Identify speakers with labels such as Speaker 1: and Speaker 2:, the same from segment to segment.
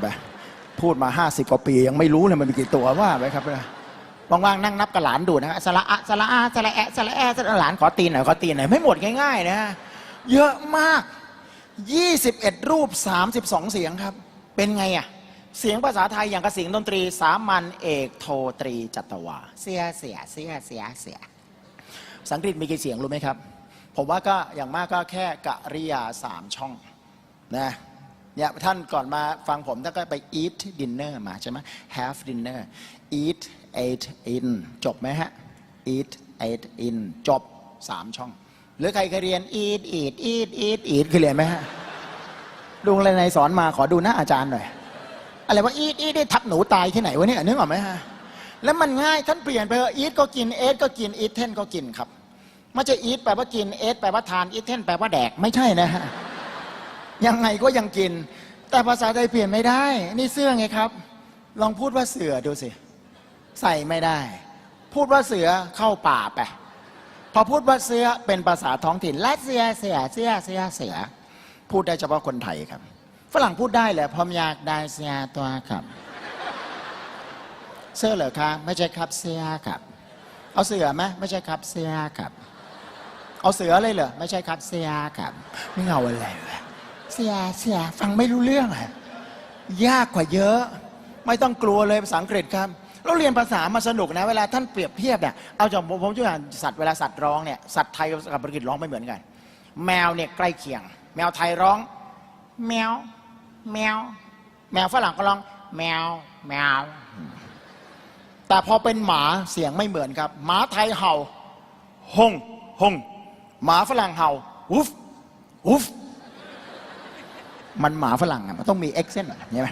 Speaker 1: ไปพูดมา 50 กว่าปี ยังไม่รู้เลยมันมีกี่ตัวว่าไปครับว่างๆนั่งนับกับหลานดูนะฮะสระอะสระอาสระแอะสระแอะสระหลานขอตีนหน่อยขอตีนหน่อยไม่หมดง่ายๆนะฮะเยอะมาก 21 รูป 32 เสียงครับ เป็นไงอะเสียงภาษาไทยอย่างกระสียงดนตรี สามัญเอกโทตรีจัตวา เสียเสียเสียเสียเสียภาษาอังกฤษมีกี่เสียงรู้ไหมครับ ผมว่าก็อย่างมากก็แค่กริยาสามช่องนะ เนี่ยท่านก่อนมาฟังผมท่านก็ไป eat dinner มาใช่ไหม have dinner eat ate in จบไหมฮะ eat ate in จบสามช่อง หรือใครเคยเรียน eat eat eat eat eat เคยเรียนไหมฮะลุงอะไรในสอนมาขอดูหน้าอาจารย์หน่อย อะไรว่า eat eat ได้ทับหนูตายที่ไหนวะเนี่ยนึกออกไหมฮะ แล้วมันง่ายท่านเปลี่ยนไปเถอ eat ก็กิน ate ก็กิน eat ten ก็กินครับไม่ใช่ eat แปลว่ากิน ate แปลว่าทาน eat ten แปลว่าแดกไม่ใช่นะฮะ ยังไงก็ยังกิน แต่ภาษาไทยเปลี่ยนไม่ได้ นี่เสื้อไงครับ ลองพูดว่าเสือดูสิ ใส่ไม่ได้ พูดว่าเสือเข้าป่าไป พอพูดว่าเสือเป็นภาษาท้องถิ่นและเสือเสือเสือเสือเสือ พูดได้เฉพาะคนไทยครับ ฝรั่งพูดได้แหละพอมอยากได้เสือตัวครับ เสื้อเหรอคะไม่ใช่ครับเสื้อครับ เอาเสือไหมไม่ใช่ครับเสื้อครับ เอาเสือเลยเหรอไม่ใช่ครับเสื้อครับ ไม่เอาอะไรวะ เสือเสือฟังไม่รู้เรื่องอะยากกว่าเยอะ ไม่ต้องกลัวเลยภาษาอังกฤษครับเราเรียนภาษามาสนุกนะ เวลาท่านเปรียบเทียบเนี่ยเอาจากผมผมยกตัวอย่างสัตว์เวลาสัตว์ร้องเนี่ยสัตว์ไทยกับอังกฤษร้องไม่เหมือนกัน แมวเนี่ยใกล้เคียง แมวไทยร้อง แมวแมวแมวฝรั่งก็ร้อง แมวแมวแต่พอเป็นหมาเสียงไม่เหมือนครับ หมาไทยเห่าฮงฮงหมาฝรั่งเห่าวุฟวุฟ มันหมาฝรั่งอะมันต้องมีเอ็กเซนต์ใช่ไหม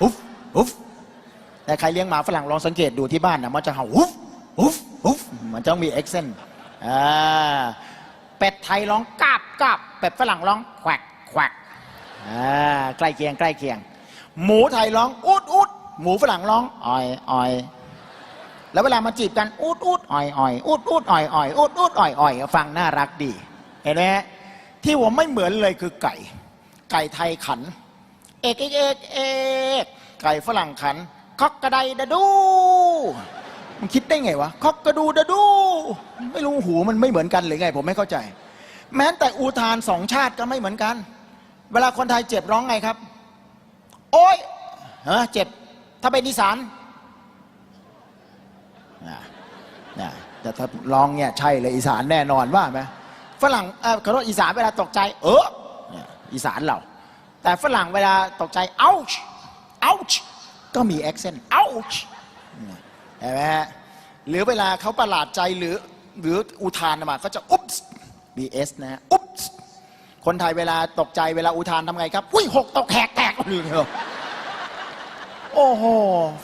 Speaker 1: วุฟวุฟแต่ใครเลี้ยงหมาฝรั่งลองสังเกตดูที่บ้านนะมันจะเห่าวุฟวุฟวุฟมันต้องมีเอ็กเซนต์อ่าเป็ดไทยร้องกาบกาบเป็ดฝรั่งร้องแควกแควกอ่าใกล้เคียงใกล้เคียง หมูไทยร้องอุดอุดหมูฝรั่งร้องออยออยแล้วเวลามาจีบกันอูดอูดอ่อยอ่อยอูดอูดอ่อยอ่อยอูดอูดอ่อยอ่อยฟังน่ารักดี เห็นไหมฮะที่ผมไม่เหมือนเลยคือไก่ ไก่ไทยขัน เอกเอกเอกเอกไก่ฝรั่งขันคอกกระไดดะดู มันคิดได้ไงวะคอกกระดูดะดู ไม่รู้หูมันไม่เหมือนกันหรือไง ผมไม่เข้าใจ แม้แต่อุทานสองชาติก็ไม่เหมือนกัน เวลาคนไทยเจ็บร้องไงครับ โอ้ยเออเจ็บ ถ้าเป็นอีสานนะนะแต่ถ้าลองเนี่ยใช่เลยอีสานแน่นอนว่าไหมฝรั่งเออขอโทษอีสานเวลาตกใจ เออ อีสานเรา แต่ฝรั่งเวลาตกใจ ouch ouch ก็มี accent ouch เห็นไหมฮะหรือเวลาเขาประหลาดใจหรือหรืออุทานมาก็จะอุ๊บ bs นะฮะอุ๊บคนไทยเวลาตกใจเวลาอุทานทำไงครับ อุ้ยหกตกแหกแตกลืมเลยโอ้โห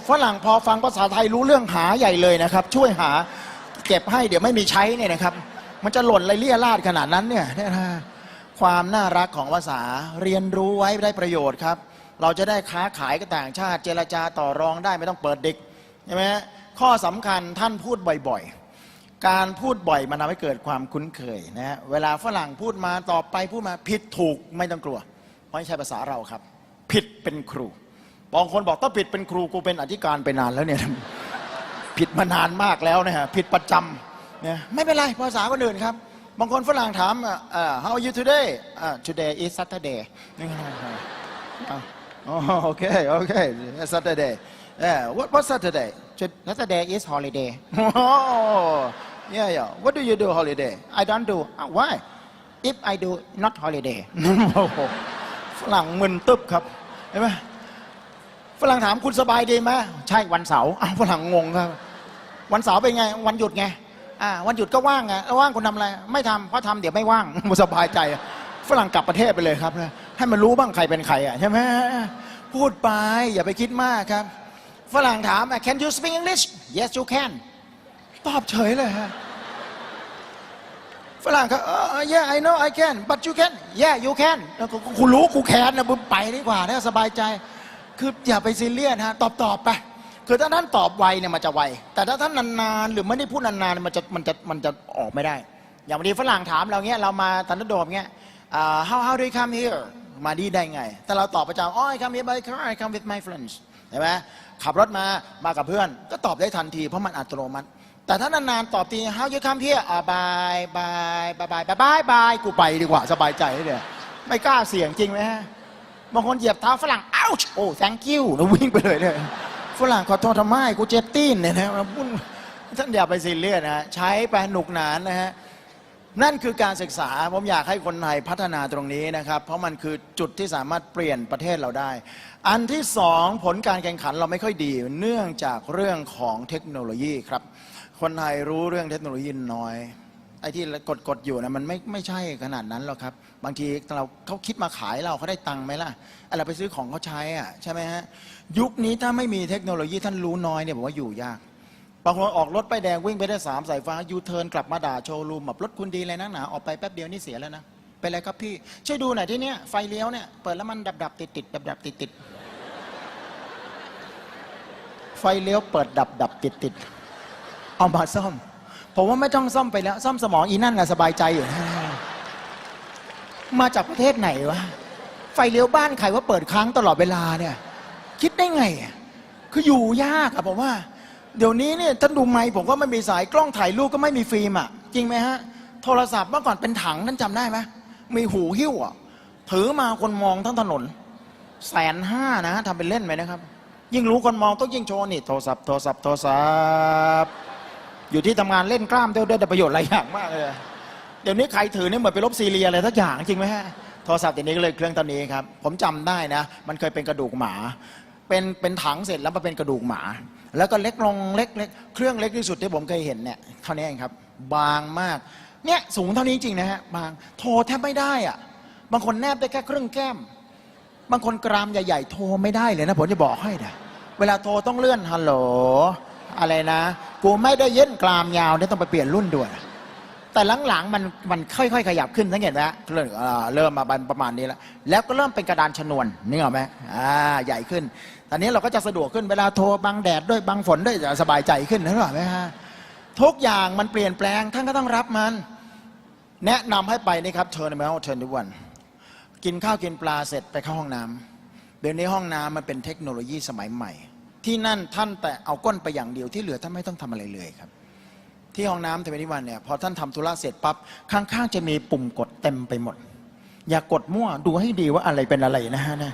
Speaker 1: ฝรั่งพอฟังภาษาไทยรู้เรื่องหาใหญ่เลยนะครับ ช่วยหาเก็บให้เดี๋ยวไม่มีใช้เนี่ยนะครับ มันจะหล่นไรเลี่ยราดขนาดนั้นเนี่ยเนี่ยนะ ความน่ารักของภาษาเรียนรู้ไว้ได้ประโยชน์ครับ เราจะได้ค้าขายกับต่างชาติ เจรจาต่อรองได้ไม่ต้องเปิดเดิกใช่ไหมข้อสำคัญท่านพูดบ่อยๆ การพูดบ่อยมันทำให้เกิดความคุ้นเคยนะฮะเวลาฝรั่งพูดมาต่อไปพูดมาผิดถูกไม่ต้องกลัว เพราะไม่ใช่ภาษาเราครับ ผิดเป็นครูบางคนบอกถ้าผิดเป็นครูกูเป็นอธิการไปนานแล้วเนี่ยผิดมานานมากแล้วนะฮะผิดประจำเนี่ยไม่เป็นไรภาษาคนอื่นครับ บางคนฝรั่งถาม how are you today today is Saturday โอเคโอเค Saturday yeah what what Saturday Saturday is holiday oh yeah yeah what do you do holiday I don't do "Ah, why if I do not holiday ฝรั่งมึนตึ๊บครับเห็นไหมฝรั่งถามคุณสบายดีไหมใช่วันเสาร์ฝรั่งงงครับ วันเสาร์เป็นไง วันหยุดไง อ่าวันหยุดก็ว่างไงแล้วว่างคุณทำอะไร ไม่ทำเพราะทำเดี๋ยวไม่ว่างมันสบายใจฝรั่งกลับประเทศไปเลยครับให้มันรู้บ้างใครเป็นใครอะใช่ไหมพูดไปอย่าไปคิดมากครับฝรั่งถาม can you speak English yes you can ตอบเฉยเลยฮะฝรั่งครับ uh, yeah I know I can but you can yeah you can แล้วกูรู้กูแคนนะไปดีกว่านะสบายใจ คืออย่าไปซีเรียสฮะ ตอบตอบไป คือถ้าท่านตอบไวเนี่ยมันจะไว แต่ถ้าท่านนานๆหรือไม่ได้พูดนานๆมันจะมันจะมันจะออกไม่ได้ อย่างวันนี้ฝรั่งถามเราเงี้ยเรามาตันโดมเงี้ย how how do you come here มาดีได้ไง แต่เราตอบประจำอ๋อ I come here by car I come with my friends ใช่ไหมขับรถมามากับเพื่อน ก็ตอบได้ทันทีเพราะมันอัตโนมัติ แต่ถ้านานๆตอบที how you come here อ่าบายบายบายบายบายบายกูไปดีกว่าสบายใจเลยไม่กล้าเสี่ยงจริงไหมฮะบางคนเหยียบเท้าฝรั่งอ้าวโอ้ thank you แล้ววิ่งไปเลยเลย ฝรั่งขอโทษทำไมกูเจ็บตีนเนี่ยนะพุ่นท่านอย่าไปซีเรียสนะฮะใช้ไปหนุกหนานนะฮะนั่นคือการศึกษาผมอยากให้คนไทยพัฒนาตรงนี้นะครับ เพราะมันคือจุดที่สามารถเปลี่ยนประเทศเราได้ อันที่สองผลการแข่งขันเราไม่ค่อยดี เนื่องจากเรื่องของเทคโนโลยีครับ คนไทยรู้เรื่องเทคโนโลยีน้อย ไอ้ที่กดกดๆอยู่นะมันไม่ไม่ใช่ขนาดนั้นหรอกครับ บางทีเราเขาคิดมาขายเราเขาได้ตังค์ไหมล่ะไอเราไปซื้อของเขาใช้อะใช่ไหมฮะยุคนี้ถ้าไม่มีเทคโนโลยีท่านรู้น้อยเนี่ยผมว่าอยู่ยากบางคนออกรถไปแดงวิ่งไปได้สามสายฟ้ายูเทิร์นกลับมาด่าโชว์รูมแบบรถคุณดีเลยนะหนาออกไปแป๊บเดียวนี่เสียแล้วนะเป็นไรครับพี่ ช่วยดูหน่อยที่เนี้ยไฟเลี้ยวเนี่ยเปิดแล้วมันดับดับติดติดดับดับติดติดไฟเลี้ยวเปิดดับดับติดติดเอามาซ่อม ผมว่าไม่ต้องซ่อมไปแล้ว ซ่อมสมองอีนั่นแหละสบายใจอยู่มาจากประเทศไหนวะ ไฟเลี้ยวบ้านใครว่าเปิดค้างตลอดเวลาเนี่ย คิดได้ไงอะคืออยู่ยากอะผมว่า เดี๋ยวนี้เนี่ยท่านดูไหมผมก็ไม่มีสายกล้องถ่ายรูปก็ไม่มีฟิล์มอะจริงไหมฮะ โทรศัพท์เมื่อก่อนเป็นถังท่านจำได้ไหมมีหูหิ้วอะถือมาคนมองทั้งถนนแสนห้านะทำเป็นเล่นไหมนะครับ ยิ่งรู้คนมองต้องยิ่งโชว์นี่โทรศัพท์โทรศัพท์โทรศัพท์ อยู่ที่ทำงานเล่นกล้ามได้ได้ประโยชน์หลายอย่างมากเลย เดี๋ยวนี้ใครถือนี่เหมือนไปลบซีเรียอะไรทักอย่างจริงไหมฮะโทรศัพท์เดี๋ยวนี้ก็เลยเครื่องตัวนี้ครับ ผมจำได้นะ มันเคยเป็นกระดูกหมา เป็นเป็นถังเสร็จแล้วมาเป็นกระดูกหมา แล้วก็เล็กลงเล็กเล็กเครื่องเล็กที่สุดที่ผมเคยเห็นเนี่ยเท่านี้เองครับ บางมากเนี่ยสูงเท่านี้จริงนะฮะบางโทรแทบไม่ได้อะบางคนแนบได้แค่ครึ่งแก้ม บางคนกรามใหญ่ ๆ โทรไม่ได้เลยนะผมจะบอกให้นะเวลาโทรต้องเลื่อนฮัลโหล อะไรนะ กูไม่ได้เย็นกรามยาวเนี่ยต้องไปเปลี่ยนรุ่นด่วนแต่หลังๆมันมันค่อยๆขยับขึ้นสังเกตไหมฮะเริ่มเริ่มมาประมาณนี้แล้วแล้วก็เริ่มเป็นกระดานชนวนนี่เหรอกไหมอ่าใหญ่ขึ้นตอนนี้เราก็จะสะดวกขึ้นเวลาโทรบังแดดด้วยบังฝนด้วยจะสบายใจขึ้นนึกออกไหมฮะทุกอย่างมันเปลี่ยนแปลงท่านก็ต้องรับมัน แนะนำให้ไปนี่ครับเชิญไปห้องเชิญทุกวันกินข้าวกินปลาเสร็จไปเข้าห้องน้ำเดี๋ยวนี้ห้องน้ำมันเป็นเทคโนโลยีสมัยใหม่ ที่นั่นท่านแต่เอาก้นไปอย่างเดียวที่เหลือท่านไม่ต้องทำอะไรเลยครับ ที่ห้องน้ำเทเวนิวันเนี่ยพอท่านทำธุระเสร็จปั๊บข้างๆจะมีปุ่มกดเต็มไปหมด อย่ากดมั่วดูให้ดีว่าอะไรเป็นอะไรนะฮะนะ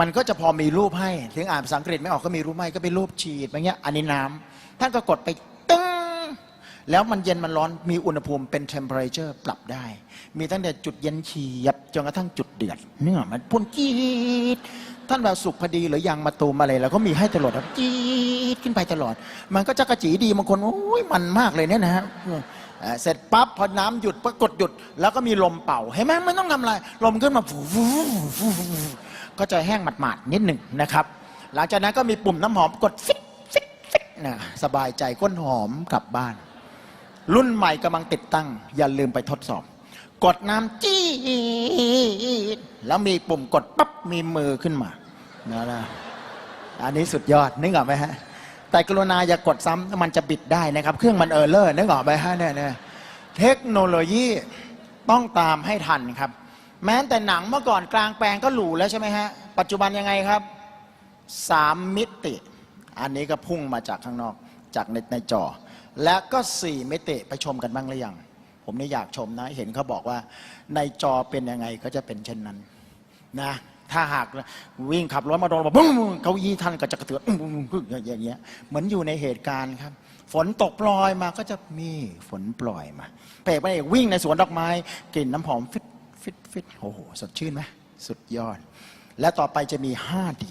Speaker 1: มันก็จะพอมีรูปให้ ถึงอ่านภาษาอังกฤษไม่ออกก็มีรูปให้ก็เป็นรูปฉีดอย่างเงี้ยอันนี้น้ำท่านก็กดไป แล้วมันเย็นมันร้อนมีอุณหภูมิเป็น temperature ปรับได้ มีตั้งแต่จุดเย็นเฉียบจนกระทั่งจุดเดือดเนื้อมันพุ่นจี๊ดท่านแบบสุกพอดีหรือยางมาตูมอะไรแล้วก็มีให้ตลอดครับจี๊ดขึ้นไปตลอด มันก็จะกระจีดีบางคนโอ้ยมันมากเลยเนี่ยนะฮะเสร็จปั๊บพอน้ำหยุดปรากฏหยุด แล้วก็มีลมเป่าเห็นไหมไม่ต้องทำอะไร ลมขึ้นมาฟูฟูฟูก็จะแห้งหมาดๆนิดหนึ่งนะครับ หลังจากนั้นก็มีปุ่มน้ำหอมกดฟิตฟิตฟิตนะสบายใจก้นหอมกลับบ้าน รุ่นใหม่กำลังติดตั้ง อย่าลืมไปทดสอบ กดน้ำจี้ดแล้วมีปุ่มกดปั๊บมีมือขึ้นมานะนะอันนี้สุดยอดนึกออกไหมฮะ แต่กรุณาอย่ากดซ้ำมันจะบิดได้นะครับ เครื่องมันเออร์เลอร์นึกออกไหมฮะเนี่ยเนี่ยเทคโนโลยีต้องตามให้ทันครับ แม้แต่หนังเมื่อก่อนกลางแปลงก็หรูแล้วใช่ไหมฮะ ปัจจุบันยังไงครับสามมิติ อันนี้ก็พุ่งมาจากข้างนอกจากในในจอ และก็สี่มิติไปชมกันบ้างหรือยัง ผมนี่อยากชมนะ เห็นเขาบอกว่า ในจอเป็นยังไงก็จะเป็นเช่นนั้นนะถ้าหากวิ่งขับรถมาโดนแบบบึ้งเขายี่ท่านก็จะกระเตือนอย่างเงี้ยเหมือนอยู่ในเหตุการณ์ครับ ฝนตกปลอยมาก็จะมีฝนปล่อยมา เปรกไปเอกวิ่งในสวนดอกไม้ กลิ่นน้ำหอมฟิตฟิตฟิตโอ้โหสดชื่นไหมสุดยอด และต่อไปจะมี 5D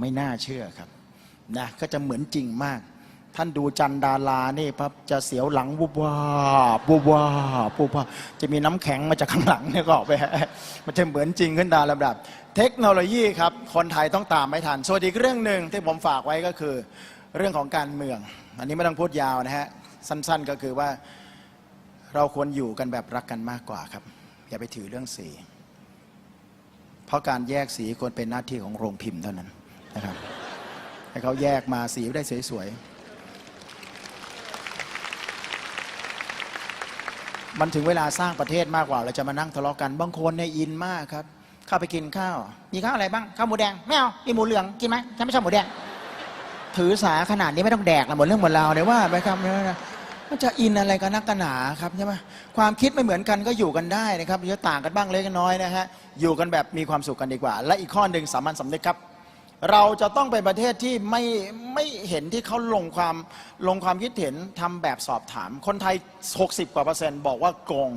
Speaker 1: ไม่น่าเชื่อครับนะก็จะเหมือนจริงมาก ท่านดูจันดารานี่ปั๊บจะเสียวหลังวุบวาบวุบวาบวุบวาบจะมีน้ำแข็งมาจากข้างหลังเนี่ยก็ออกไปมันจะเหมือนจริงขึ้นตามลำดับ เทคโนโลยีครับ คนไทยต้องตามไม่ทัน ส่วนอีกเรื่องหนึ่งที่ผมฝากไว้ก็คือ เรื่องของการเมือง อันนี้ไม่ต้องพูดยาวนะฮะ สั้นๆก็คือว่าเราควรอยู่กันแบบรักกันมากกว่าครับ อย่าไปถือเรื่องสี เพราะการแยกสีควรเป็นหน้าที่ของโรงพิมพ์เท่านั้นนะครับให้เขาแยกมาสีได้สวยๆ มันถึงเวลาสร้างประเทศมากกว่าเราจะมานั่งทะเลาะกันบางคนในยอินมากครับขเข้าไปกินข้าว มีข้าวอะไรบ้างข้าวหมูแดงไม่เอามีหมูเหลืองกินไหมฉันไม่ชอบหมูแดง ถือสาขนาดนี้ไม่ต้องแดกละหมดเรื่องหมดราวเนี่ยว่าไปครับนี่ยมันจะอินอะไรกันนักกันหนาครับใช่ไหมความคิดไม่เหมือนกันก็อยู่กันได้นะครับจะต่างกันบ้างเล็กน้อยนะฮะอยู่กันแบบมีความสุขกันดีกว่า และอีกข้อหนึ่งสามัญสำนึกครับ เราจะต้องเป็นประเทศที่ไม่ไม่เห็นที่เขาลงความลงความคิดเห็นทำแบบสอบถาม คนไทย 60 กว่าเปอร์เซ็นต์บอกว่าโกง